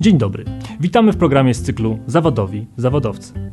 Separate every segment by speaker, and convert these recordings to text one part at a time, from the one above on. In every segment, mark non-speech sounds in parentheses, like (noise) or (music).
Speaker 1: Dzień dobry. Witamy w programie z cyklu Zawodowi Zawodowcy.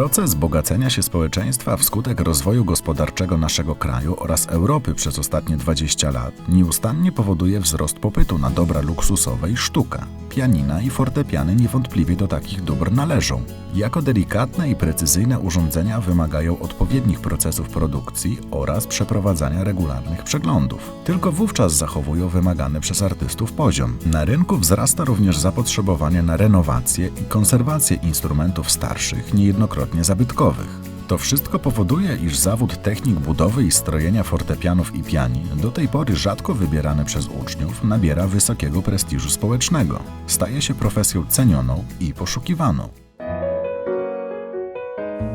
Speaker 2: Proces bogacenia się społeczeństwa wskutek rozwoju gospodarczego naszego kraju oraz Europy przez ostatnie 20 lat nieustannie powoduje wzrost popytu na dobra luksusowe i sztuka. Pianina i fortepiany niewątpliwie do takich dóbr należą. Jako delikatne i precyzyjne urządzenia wymagają odpowiednich procesów produkcji oraz przeprowadzania regularnych przeglądów. Tylko wówczas zachowują wymagany przez artystów poziom. Na rynku wzrasta również zapotrzebowanie na renowację i konserwację instrumentów starszych, niejednokrotnie zabytkowych. To wszystko powoduje, iż zawód technik budowy i strojenia fortepianów i pianin, do tej pory rzadko wybierany przez uczniów, nabiera wysokiego prestiżu społecznego. Staje się profesją cenioną i poszukiwaną.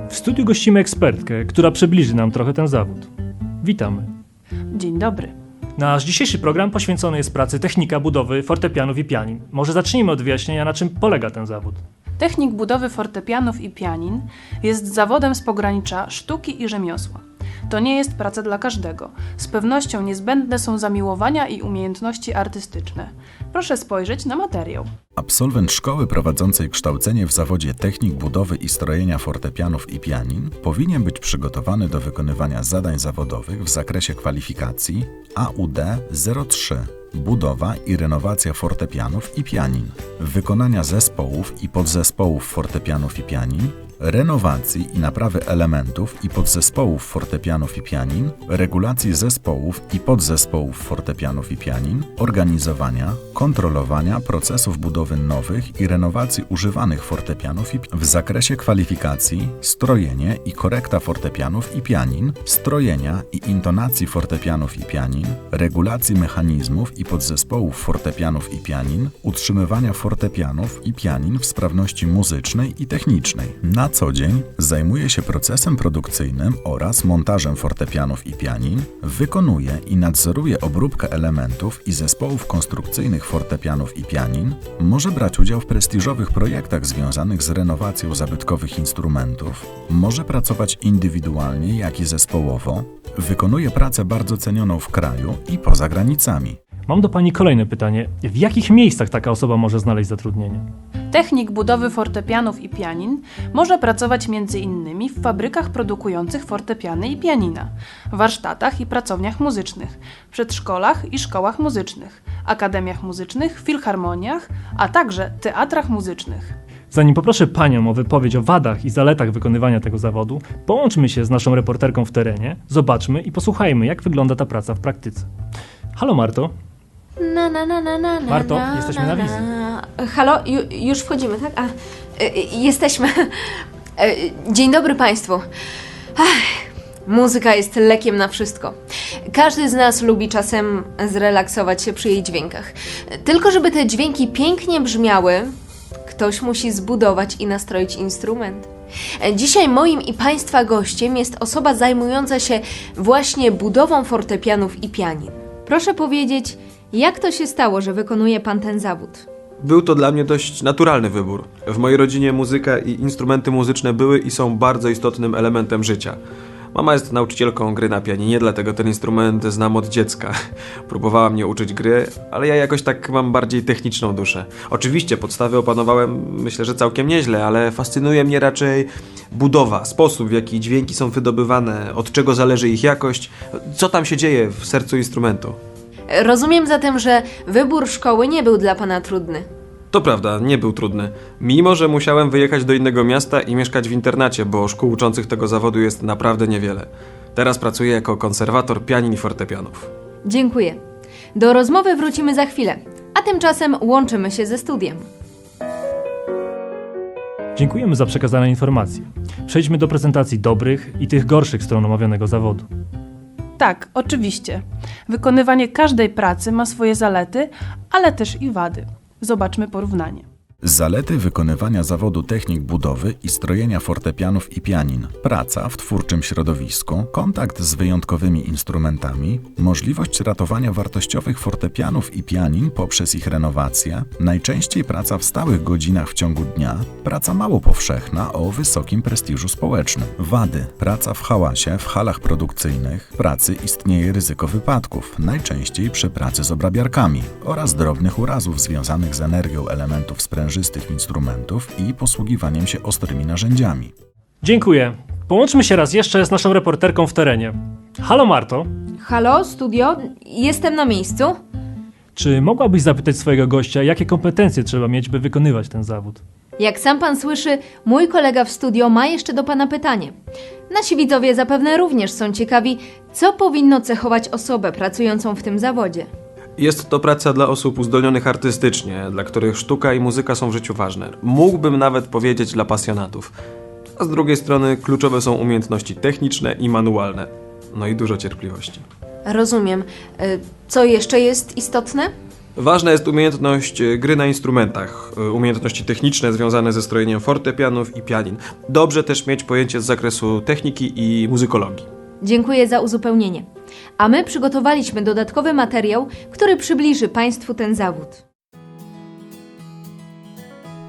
Speaker 1: W studiu gościmy ekspertkę, która przybliży nam trochę ten zawód. Witamy.
Speaker 3: Dzień dobry.
Speaker 1: Nasz dzisiejszy program poświęcony jest pracy technika budowy fortepianów i pianin. Może zacznijmy od wyjaśnienia, na czym polega ten zawód.
Speaker 3: Technik budowy fortepianów i pianin jest zawodem z pogranicza sztuki i rzemiosła. To nie jest praca dla każdego. Z pewnością niezbędne są zamiłowania i umiejętności artystyczne. Proszę spojrzeć na materiał.
Speaker 2: Absolwent szkoły prowadzącej kształcenie w zawodzie technik budowy i strojenia fortepianów i pianin powinien być przygotowany do wykonywania zadań zawodowych w zakresie kwalifikacji AUD 03 budowa i renowacja fortepianów i pianin, wykonania zespołów i podzespołów fortepianów i pianin, renowacji i naprawy elementów i podzespołów fortepianów i pianin, regulacji zespołów i podzespołów fortepianów i pianin, organizowania, kontrolowania procesów budowy nowych i renowacji używanych fortepianów i w zakresie kwalifikacji, strojenie i korekta fortepianów i pianin, strojenia i intonacji fortepianów i pianin, regulacji mechanizmów i podzespołów fortepianów i pianin, utrzymywania fortepianów i pianin w sprawności muzycznej i technicznej. Na co dzień zajmuje się procesem produkcyjnym oraz montażem fortepianów i pianin, wykonuje i nadzoruje obróbkę elementów i zespołów konstrukcyjnych fortepianów i pianin, może brać udział w prestiżowych projektach związanych z renowacją zabytkowych instrumentów, może pracować indywidualnie, jak i zespołowo, wykonuje pracę bardzo cenioną w kraju i poza granicami.
Speaker 1: Mam do Pani kolejne pytanie. W jakich miejscach taka osoba może znaleźć zatrudnienie?
Speaker 3: Technik budowy fortepianów i pianin może pracować m.in. w fabrykach produkujących fortepiany i pianina, warsztatach i pracowniach muzycznych, przedszkolach i szkołach muzycznych, akademiach muzycznych, filharmoniach, a także teatrach muzycznych.
Speaker 1: Zanim poproszę Panią o wypowiedź o wadach i zaletach wykonywania tego zawodu, połączmy się z naszą reporterką w terenie, zobaczmy i posłuchajmy, jak wygląda ta praca w praktyce. Halo Marto,
Speaker 4: Na, na, na, na, na, na,
Speaker 1: Marto,
Speaker 4: na,
Speaker 1: jesteśmy na wizji.
Speaker 4: Halo, Ju, już wchodzimy, tak? A, y, y, jesteśmy. (laughs) Y, Dzień dobry Państwu. Ach, muzyka jest lekiem na wszystko. Każdy z nas lubi czasem zrelaksować się przy jej dźwiękach. Tylko żeby te dźwięki pięknie brzmiały, ktoś musi zbudować i nastroić instrument. Dzisiaj moim i Państwa gościem jest osoba zajmująca się właśnie budową fortepianów i pianin. Proszę powiedzieć, jak to się stało, że wykonuje Pan ten zawód?
Speaker 5: Był to dla mnie dość naturalny wybór. W mojej rodzinie muzyka i instrumenty muzyczne były i są bardzo istotnym elementem życia. Mama jest nauczycielką gry na pianinie, dlatego ten instrument znam od dziecka. (laughs) Próbowała mnie uczyć gry, ale ja jakoś tak mam bardziej techniczną duszę. Oczywiście podstawy opanowałem myślę, że całkiem nieźle, ale fascynuje mnie raczej budowa, sposób w jaki dźwięki są wydobywane, od czego zależy ich jakość, co tam się dzieje w sercu instrumentu.
Speaker 4: Rozumiem zatem, że wybór szkoły nie był dla Pana trudny.
Speaker 5: To prawda, nie był trudny. Mimo, że musiałem wyjechać do innego miasta i mieszkać w internacie, bo szkół uczących tego zawodu jest naprawdę niewiele. Teraz pracuję jako konserwator pianin i fortepianów.
Speaker 4: Dziękuję. Do rozmowy wrócimy za chwilę, a tymczasem łączymy się ze studiem.
Speaker 1: Dziękujemy za przekazane informacje. Przejdźmy do prezentacji dobrych i tych gorszych stron omawianego zawodu.
Speaker 3: Tak, oczywiście. Wykonywanie każdej pracy ma swoje zalety, ale też i wady. Zobaczmy porównanie.
Speaker 2: Zalety wykonywania zawodu technik budowy i strojenia fortepianów i pianin, praca w twórczym środowisku, kontakt z wyjątkowymi instrumentami, możliwość ratowania wartościowych fortepianów i pianin poprzez ich renowację, najczęściej praca w stałych godzinach w ciągu dnia, praca mało powszechna o wysokim prestiżu społecznym. Wady, praca w hałasie, w halach produkcyjnych, pracy istnieje ryzyko wypadków, najczęściej przy pracy z obrabiarkami oraz drobnych urazów związanych z energią elementów sprężystych instrumentów i posługiwaniem się ostrymi narzędziami.
Speaker 1: Dziękuję. Połączmy się raz jeszcze z naszą reporterką w terenie. Halo Marto,
Speaker 4: Halo, studio? Jestem na miejscu.
Speaker 1: czy mogłabyś zapytać swojego gościa, jakie kompetencje trzeba mieć, by wykonywać ten zawód?
Speaker 4: Jak sam pan słyszy, mój kolega w studio ma jeszcze do pana pytanie. Nasi widzowie zapewne również są ciekawi, co powinno cechować osobę pracującą w tym zawodzie.
Speaker 5: Jest to praca dla osób uzdolnionych artystycznie, dla których sztuka i muzyka są w życiu ważne. Mógłbym nawet powiedzieć dla pasjonatów. A z drugiej strony kluczowe są umiejętności techniczne i manualne. No i dużo cierpliwości.
Speaker 4: Rozumiem. Y, Co jeszcze jest istotne?
Speaker 5: Ważna jest umiejętność e, gry na instrumentach, e, umiejętności techniczne związane ze strojeniem fortepianów i pianin. Dobrze też mieć pojęcie z zakresu techniki i muzykologii.
Speaker 4: Dziękuję za uzupełnienie. A my przygotowaliśmy dodatkowy materiał, który przybliży Państwu ten zawód.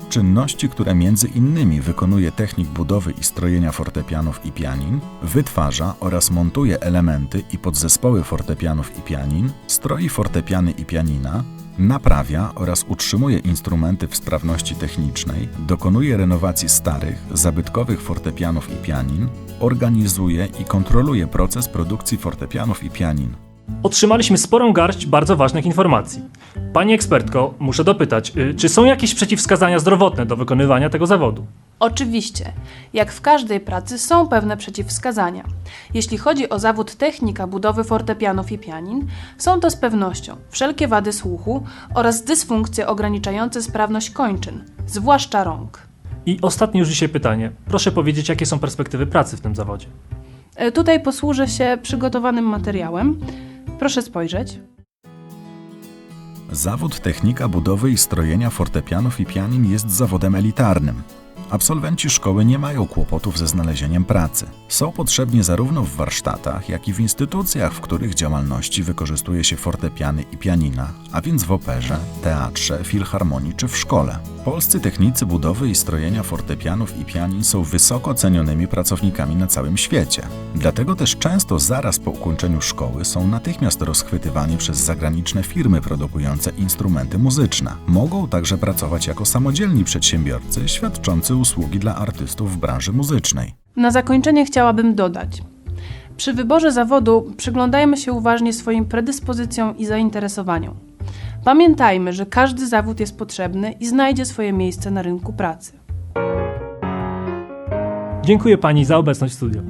Speaker 2: Czynności, które między innymi wykonuje technik budowy i strojenia fortepianów i pianin, wytwarza oraz montuje elementy i podzespoły fortepianów i pianin, stroi fortepiany i pianina, naprawia oraz utrzymuje instrumenty w sprawności technicznej, dokonuje renowacji starych, zabytkowych fortepianów i pianin, organizuje i kontroluje proces produkcji fortepianów i pianin.
Speaker 1: Otrzymaliśmy sporą garść bardzo ważnych informacji. Pani ekspertko, muszę dopytać, y, czy są jakieś przeciwwskazania zdrowotne do wykonywania tego zawodu?
Speaker 3: Oczywiście, jak w każdej pracy są pewne przeciwwskazania. Jeśli chodzi o zawód technika budowy fortepianów i pianin, są to z pewnością wszelkie wady słuchu oraz dysfunkcje ograniczające sprawność kończyn, zwłaszcza rąk.
Speaker 1: I ostatnie już dzisiaj pytanie. Proszę powiedzieć, jakie są perspektywy pracy w tym zawodzie?
Speaker 3: E, Tutaj posłużę się przygotowanym materiałem. Proszę spojrzeć.
Speaker 2: Zawód technika budowy i strojenia fortepianów i pianin jest zawodem elitarnym. Absolwenci szkoły nie mają kłopotów ze znalezieniem pracy. Są potrzebni zarówno w warsztatach, jak i w instytucjach, w których działalności wykorzystuje się fortepiany i pianina, a więc w operze, teatrze, filharmonii czy w szkole. Polscy technicy budowy i strojenia fortepianów i pianin są wysoko cenionymi pracownikami na całym świecie. Dlatego też często zaraz po ukończeniu szkoły są natychmiast rozchwytywani przez zagraniczne firmy produkujące instrumenty muzyczne. Mogą także pracować jako samodzielni przedsiębiorcy świadczący usługi dla artystów w branży muzycznej.
Speaker 3: Na zakończenie chciałabym dodać. Przy wyborze zawodu przyglądajmy się uważnie swoim predyspozycjom i zainteresowaniom. Pamiętajmy, że każdy zawód jest potrzebny i znajdzie swoje miejsce na rynku pracy.
Speaker 1: Dziękuję Pani za obecność w studiu.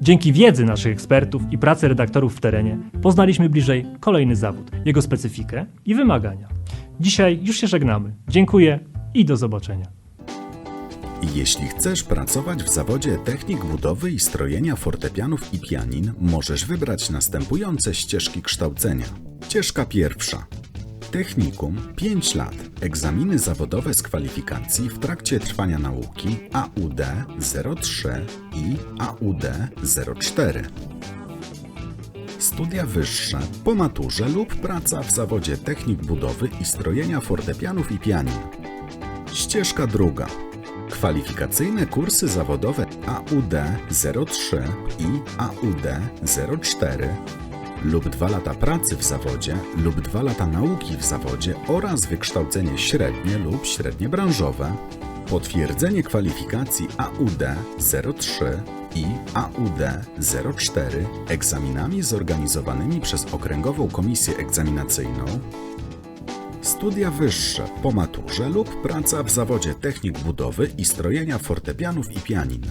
Speaker 1: Dzięki wiedzy naszych ekspertów i pracy redaktorów w terenie poznaliśmy bliżej kolejny zawód, jego specyfikę i wymagania. Dzisiaj już się żegnamy. Dziękuję i do zobaczenia.
Speaker 2: Jeśli chcesz pracować w zawodzie technik budowy i strojenia fortepianów i pianin, możesz wybrać następujące ścieżki kształcenia. Ścieżka pierwsza. Technikum 5 lat. Egzaminy zawodowe z kwalifikacji w trakcie trwania nauki AUD 03 i AUD 04. Studia wyższe po maturze lub praca w zawodzie technik budowy i strojenia fortepianów i pianin. Ścieżka druga. Kwalifikacyjne kursy zawodowe AUD 03 i AUD 04 lub 2 lata pracy w zawodzie lub 2 lata nauki w zawodzie oraz wykształcenie średnie lub średnie branżowe, potwierdzenie kwalifikacji AUD 03 i AUD 04 egzaminami zorganizowanymi przez Okręgową Komisję Egzaminacyjną Studia wyższe po maturze lub praca w zawodzie technik budowy i strojenia fortepianów i pianin.